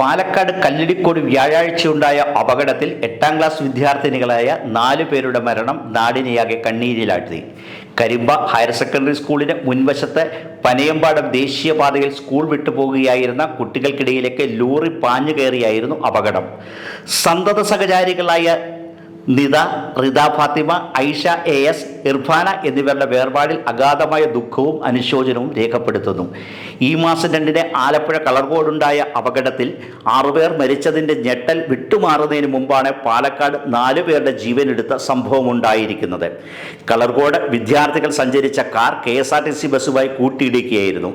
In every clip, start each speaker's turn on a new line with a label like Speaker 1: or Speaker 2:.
Speaker 1: പാലക്കാട് കല്ലടിക്കോട് വ്യാഴാഴ്ചയുണ്ടായ അപകടത്തിൽ എട്ടാം ക്ലാസ് വിദ്യാർത്ഥിനികളായ നാലു പേരുടെ മരണം നാടിനെയാകെ കണ്ണീരിലാഴ്ത്തി. കരിമ്പ ഹയർ സെക്കൻഡറി സ്കൂളിന് മുൻവശത്തെ പനയമ്പാടം ദേശീയപാതയിൽ സ്കൂൾ വിട്ടുപോകുകയായിരുന്ന കുട്ടികൾക്കിടയിലേക്ക് ലോറി പാഞ്ഞു കയറിയായിരുന്നു അപകടം. സന്തത സഹചാരികളായ നിത റിത ഫാത്തിമ ഐഷ എ എസ് ഇർഫാന എന്നിവരുടെ വേർപാടിൽ അഗാധമായ ദുഃഖവും അനുശോചനവും രേഖപ്പെടുത്തുന്നു. ഈ മാസം രണ്ടിന് ആലപ്പുഴ കളർകോടുണ്ടായ അപകടത്തിൽ ആറുപേർ മരിച്ചതിന്റെ ഞെട്ടൽ വിട്ടുമാറുന്നതിന് മുമ്പാണ് പാലക്കാട് നാലു പേരുടെ ജീവനെടുത്ത സംഭവം ഉണ്ടായിരിക്കുന്നത്. കളർകോട് വിദ്യാർത്ഥികൾ സഞ്ചരിച്ച car K S R T C ബസ്സുമായി കൂട്ടിയിടിക്കുകയായിരുന്നു.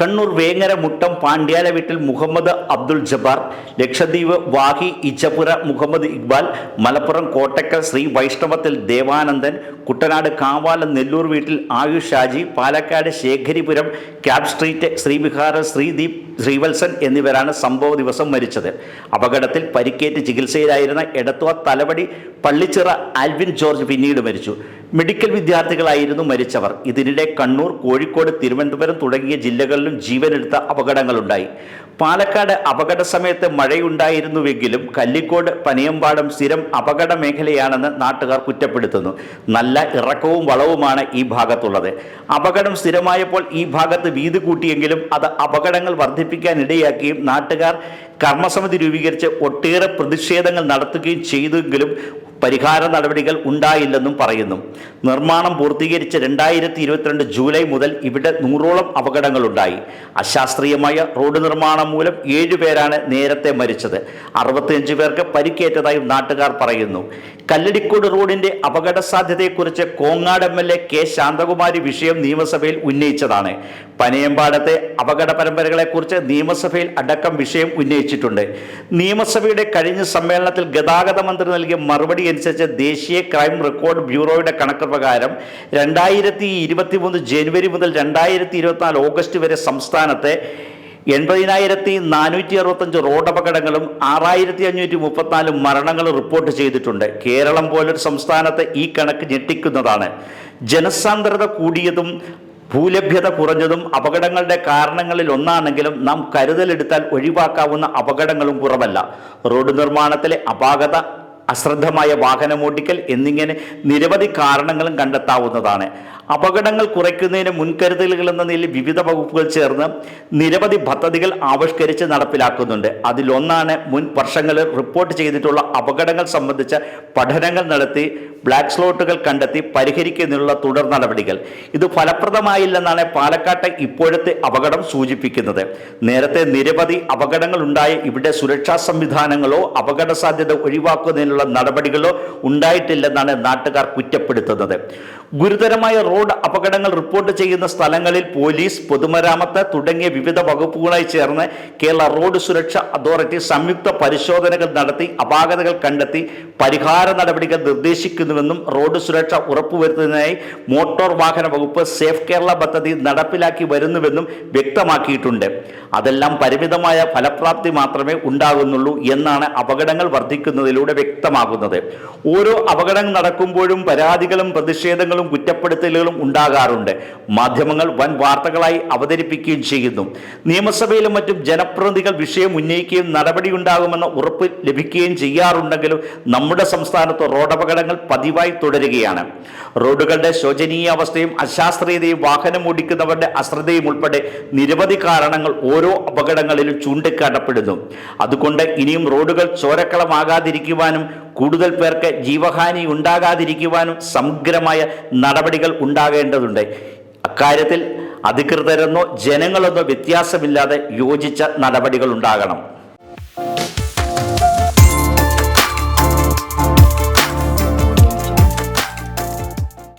Speaker 1: കണ്ണൂർ വേങ്ങര മുട്ടം പാണ്ഡ്യാല വീട്ടിൽ മുഹമ്മദ് അബ്ദുൾ ജബ്ബാർ ലക്ഷദ്വീപ് വാഹി ഇച്ചപുര മുഹമ്മദ് ഇക്ബാൽ മലപ്പുറം കോട്ടക്കൽ ശ്രീ വൈഷ്ണവത്തിൽ ദേവാനന്ദൻ കുട്ടനാട് കാവാല നെല്ലൂർ വീട്ടിൽ ആയുഷ് ഷാജി പാലക്കാട് ശേഖരിപുരം ക്യാബ് സ്ട്രീറ്റ് ശ്രീവിഹാർ ശ്രീദീപ് ശ്രീവത്സൻ എന്നിവരാണ് സംഭവ ദിവസം മരിച്ചത്. അപകടത്തിൽ പരിക്കേറ്റ് ചികിത്സയിലായിരുന്ന എടത്വ തലവടി പള്ളിച്ചിറ ആൽവിൻ ജോർജ് പിന്നീട് മരിച്ചു. മെഡിക്കൽ വിദ്യാർത്ഥികളായിരുന്നു മരിച്ചവർ. ഇതിനിടെ കണ്ണൂർ കോഴിക്കോട് തിരുവനന്തപുരം തുടങ്ങിയ ജില്ലകളിലും ജീവനെടുത്ത അപകടങ്ങളുണ്ടായി. പാലക്കാട് അപകട സമയത്ത് മഴയുണ്ടായിരുന്നുവെങ്കിലും കല്ലിക്കോട് പനിയമ്പാടം സ്ഥിരം അപകട മേഖലയാണെന്ന് നാട്ടുകാർ കുറ്റപ്പെടുത്തുന്നു. നല്ല ഇറക്കവും വളവുമാണ് ഈ ഭാഗത്തുള്ളത്. അപകടം സ്ഥിരമായപ്പോൾ ഈ ഭാഗത്ത് വീതി കൂട്ടിയെങ്കിലും അത് അപകടങ്ങൾ വർദ്ധിപ്പിക്കാൻ ഇടയാക്കുകയും നാട്ടുകാർ കർമ്മസമിതി രൂപീകരിച്ച് ഒട്ടേറെ പ്രതിഷേധങ്ങൾ നടത്തുകയും ചെയ്തെങ്കിലും പരിഹാര നടപടികൾ ഉണ്ടായില്ലെന്നും പറയുന്നു. നിർമ്മാണം പൂർത്തീകരിച്ച് രണ്ടായിരത്തി ഇരുപത്തിരണ്ട് ജൂലൈ മുതൽ ഇവിടെ നൂറോളം അപകടങ്ങളുണ്ടായി. അശാസ്ത്രീയമായ റോഡ് നിർമ്മാണം മൂലം ഏഴുപേരാണ് നേരത്തെ മരിച്ചത്. അറുപത്തിയഞ്ച് പേർക്ക് പരിക്കേറ്റതായും നാട്ടുകാർ പറയുന്നു. കല്ലടിക്കോട് റോഡിന്റെ അപകട സാധ്യതയെക്കുറിച്ച് Kongad M L A K Santhakumari വിഷയം നിയമസഭയിൽ ഉന്നയിച്ചതാണ്. പനയമ്പാടത്തെ അപകട പരമ്പരകളെക്കുറിച്ച് നിയമസഭയിൽ അടക്കം വിഷയം ഉന്നയിച്ചിട്ടുണ്ട്. നിയമസഭയുടെ കഴിഞ്ഞ സമ്മേളനത്തിൽ ഗതാഗത മന്ത്രി നൽകിയ മറുപടി അനുസരിച്ച് ദേശീയ ക്രൈം റെക്കോർഡ് ബ്യൂറോയുടെ കണക്ക് പ്രകാരം രണ്ടായിരത്തി ഇരുപത്തി മൂന്ന് ജനുവരി മുതൽ രണ്ടായിരത്തി ഇരുപത്തിനാല് ഓഗസ്റ്റ് വരെ സംസ്ഥാനത്തെ എൺപതിനായിരത്തി നാനൂറ്റി അറുപത്തഞ്ച് റോഡ് അപകടങ്ങളും ആറായിരത്തി അഞ്ഞൂറ്റി മുപ്പത്തിനാല് മരണങ്ങളും റിപ്പോർട്ട് ചെയ്തിട്ടുണ്ട്. കേരളം പോലൊരു സംസ്ഥാനത്തെ ഈ കണക്ക് ഞെട്ടിക്കുന്നതാണ്. ജനസാന്ദ്രത കൂടിയതും ഭൂലഭ്യത കുറഞ്ഞതും അപകടങ്ങളുടെ കാരണങ്ങളിൽ ഒന്നാണെങ്കിലും നാം കരുതലെടുത്താൽ ഒഴിവാക്കാവുന്ന അപകടങ്ങളും കുറവല്ല. റോഡ് നിർമ്മാണത്തിലെ അപാകത അശ്രദ്ധമായ വാഹനമോടിക്കൽ എന്നിങ്ങനെ നിരവധി കാരണങ്ങളും കണ്ടെത്താവുന്നതാണ്. അപകടങ്ങൾ കുറയ്ക്കുന്നതിന് മുൻകരുതലുകൾ എന്ന നിലയിൽ വിവിധ വകുപ്പുകൾ ചേർന്ന് നിരവധി പദ്ധതികൾ ആവിഷ്കരിച്ച് നടപ്പിലാക്കുന്നുണ്ട്. അതിലൊന്നാണ് മുൻ വർഷങ്ങളിൽ റിപ്പോർട്ട് ചെയ്തിട്ടുള്ള അപകടങ്ങൾ സംബന്ധിച്ച പഠനങ്ങൾ നടത്തി ബ്ലാക്ക് സ്ലോട്ടുകൾ കണ്ടെത്തി പരിഹരിക്കുന്നതിനുള്ള തുടർ നടപടികൾ. ഇത് ഫലപ്രദമായില്ലെന്നാണ് പാലക്കാട്ടെ ഇപ്പോഴത്തെ അപകടം സൂചിപ്പിക്കുന്നത്. നേരത്തെ നിരവധി അപകടങ്ങൾ ഉണ്ടായ ഇവിടെ സുരക്ഷാ സംവിധാനങ്ങളോ അപകട സാധ്യത ഒഴിവാക്കുന്നതിനുള്ള നടപടികളോ ഉണ്ടായിട്ടില്ലെന്നാണ് നാട്ടുകാർ കുറ്റപ്പെടുത്തുന്നത്. ഗുരുതരമായ റോഡ് അപകടങ്ങൾ റിപ്പോർട്ട് ചെയ്യുന്ന സ്ഥലങ്ങളിൽ പോലീസ് പൊതുമരാമത്ത് തുടങ്ങിയ വിവിധ വകുപ്പുകളായി ചേർന്ന് കേരള റോഡ് സുരക്ഷ അതോറിറ്റി സംയുക്ത പരിശോധനകൾ നടത്തി അപാകതകൾ കണ്ടെത്തി പരിഹാര നടപടികൾ നിർദ്ദേശിക്കുന്നുവെന്നും റോഡ് സുരക്ഷ ഉറപ്പുവരുത്തുന്നതിനായി മോട്ടോർ വാഹന വകുപ്പ് സേഫ് കേരള പദ്ധതി നടപ്പിലാക്കി വരുന്നുവെന്നും വ്യക്തമാക്കിയിട്ടുണ്ട്. അതെല്ലാം പരിമിതമായ ഫലപ്രാപ്തി മാത്രമേ ഉണ്ടാകുന്നുള്ളൂ എന്നാണ് അപകടങ്ങൾ വർദ്ധിക്കുന്നതിലൂടെ വ്യക്തമാകുന്നത്. ഓരോ അപകടം നടക്കുമ്പോഴും പരാതികളും പ്രതിഷേധങ്ങളും കുറ്റപ്പെടുത്തലുകളും ഉണ്ടാകാറുണ്ട്. മാധ്യമങ്ങൾ വൻ വാർത്തകളായി അവതരിപ്പിക്കുകയും ചെയ്യുന്നു. നിയമസഭയിലും മറ്റും ജനപ്രതിനിധികൾ വിഷയം ഉന്നയിക്കുകയും നടപടിയുണ്ടാകുമെന്ന ഉറപ്പ് ലഭിക്കുകയും ചെയ്യാറുണ്ടെങ്കിലും നമ്മുടെ സംസ്ഥാനത്ത് റോഡപകടങ്ങൾ പതിവായി തുടരുകയാണ്. റോഡുകളുടെ ശോചനീയ അവസ്ഥയും അശാസ്ത്രീയതയും വാഹനം ഓടിക്കുന്നവരുടെ അശ്രദ്ധയും ഉൾപ്പെടെ നിരവധി കാരണങ്ങൾ ഓരോ അപകടങ്ങളിലും ചൂണ്ടിക്കാട്ടപ്പെടുന്നു. അതുകൊണ്ട് ഇനിയും റോഡുകൾ ചോരക്കളമാകാതിരിക്കുവാനും കൂടുതൽ പേർക്ക് ജീവഹാനി ഉണ്ടാകാതിരിക്കുവാനും സമഗ്രമായ നടപടികൾ ഉണ്ടാകേണ്ടതുണ്ട്. അക്കാര്യത്തിൽ അധികൃതരെന്നോ ജനങ്ങളെന്നോ വ്യത്യാസമില്ലാതെ യോജിച്ച നടപടികൾ ഉണ്ടാകണം.